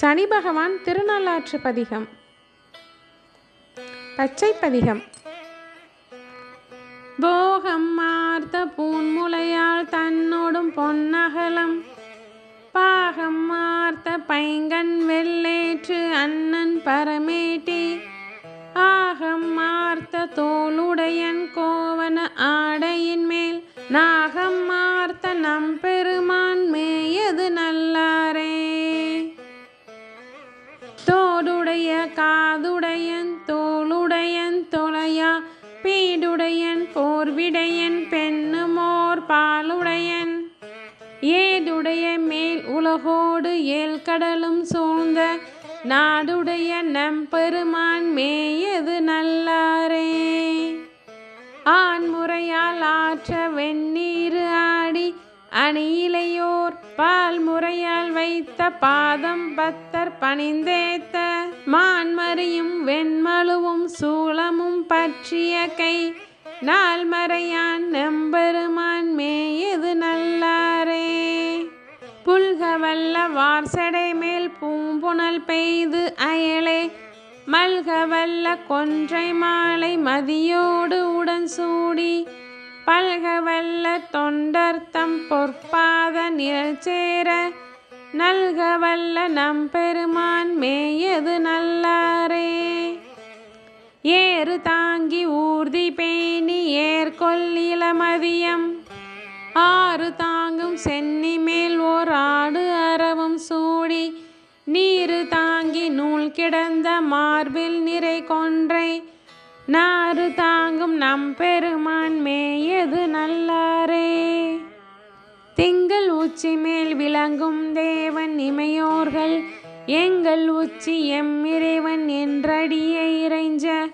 சனி பகவான் திருநள்ளாற்று பதிகம். பச்சை பதிகம். போகம் மார்த்த பூன்முலையால் தன்னோடும் பொன்னகலம். பாகம் மார்த்த பைங்கன் வெள்ளேற்று அண்ணன் பரமேட்டி. ஆகம் மார்த்த தோளுடையன் கோவன ஆடையின் மேல். நாகம் மார்த்த நம்பெரு போர்விடையன் பெண்ணுமோர் பாலுடையன். ஏதுடைய மேல் உலகோடு ஏல் கடலும் சூழ்ந்த நாடுடைய நம்பெருமான் மேயது நல்லாரே. ஆண்முறையால் ஆற்ற வெந்நீர் ஆடி அணியிலையோர் பால் முறையால் வைத்த பாதம் பத்தர் பணிந்தேத்த மான்மறியும் வெண்மலுவும் சூளமும் பற்றிய கை நாள் மறையான் நம்பெருமான் மேயது நல்லாரே. புல்க வல்ல வார்சடை மேல் பூம்புணல் பெய்து அயலே. மல்க வல்ல கொன்றை மாலை மதியோடு உடன் சூடி பல்க வல்ல தொண்டர்த்தம் பொற்பாத நிழல் சேர நல்கவல்ல நம்பெருமான் மேயது நல்லாரே. ஏறு தாங்கி ஊர்தி பே ஏற்கொள் இளமதியம் ஆறு தாங்கும் சென்னி மேல் ஓர் ஆடு அறவும் சூடி. நீரு தாங்கி நூல் கிடந்த மார்பில் நிறை கொன்றை. நாறு தாங்கும் நம் பெருமான் மேயது நல்லாரே. திங்கள் உச்சி மேல் விளங்கும் தேவன் இமையோர்கள். எங்கள் உச்சி எம்மிறைவன் என்றடியை இறைஞ்ச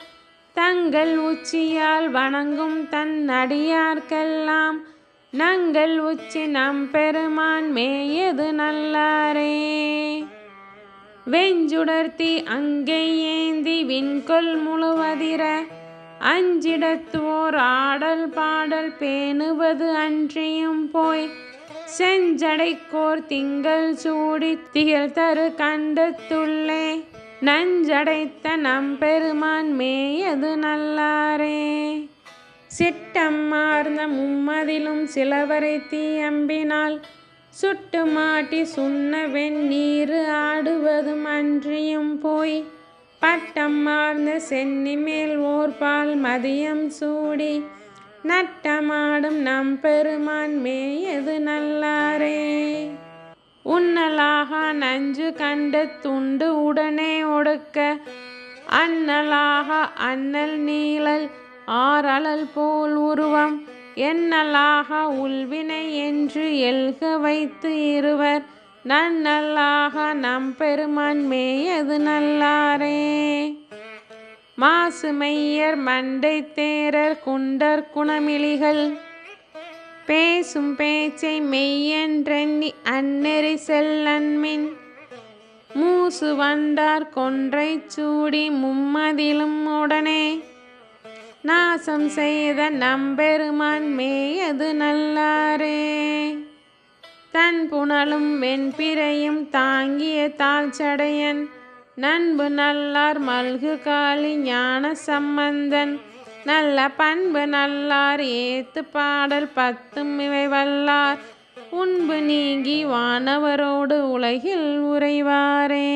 தங்கள் உச்சியால் வணங்கும் தன் அடியார்க்கெல்லாம். நங்கள் உச்சி நம் பெருமான் மேயது நல்லாரே. வெஞ்சுடர்த்தி அங்கே ஏந்தி விண்கொள் முழுவதிர. அஞ்சிடத்துவோர் ஆடல் பாடல் பேணுவது அன்றியும் போய். செஞ்சடைக்கோர் திங்கள் சூடி திகழ் தரு கண்டத்துள்ளே. நஞ்சடைத்த நம் பெருமான் மேயது நல்லாரே. சிட்டம்மார்ந்த மும்மதிலும் சிலவரை தீயம்பினால் சுட்டு மாட்டி சுண்ண வெந்நீர் ஆடுவதும் அன்றியும் போய் பட்டம்மார்ந்த சென்னி மேல் ஓர்பால் மதியம் சூடி நட்டமாடும் நம் பெருமான் மேயது நல்லாரே. நஞ்சு கண்டு துண்டு உடனே ஒடுக்க அன்னலாக அண்ணல் நீழல் ஆறலல் போல் உருவம் என்னலாக உள்வினை என்று எல்க வைத்து இருவர் நன்னல்லாக நம் பெருமான் மேயது நல்லாரே. மாசு மெய்யர் மண்டை தேரர் குண்டர் குணமிழிகள் பேசும் பேச்சை மெய்யன்றெண்ணி அந்நெறி செல்லன்மின். மூசு வண்டார் கொன்றை சூடி மும்மதிலும் உடனே நாசம் செய்த நம்பெருமான் மேயது நல்லாரே. தன் புனலும் வெண்பிறையும் தாங்கிய தாழ்ச்சடையன் நண்பு நல்லார் மல்கு காளி ஞான சம்பந்தன் நல்ல பண்பு நல்லார் ஏத்து பாடல் பத்தும் இவை வல்லார். உண்பு நீங்கி வானவரோடு உலகில் உறைவாரே.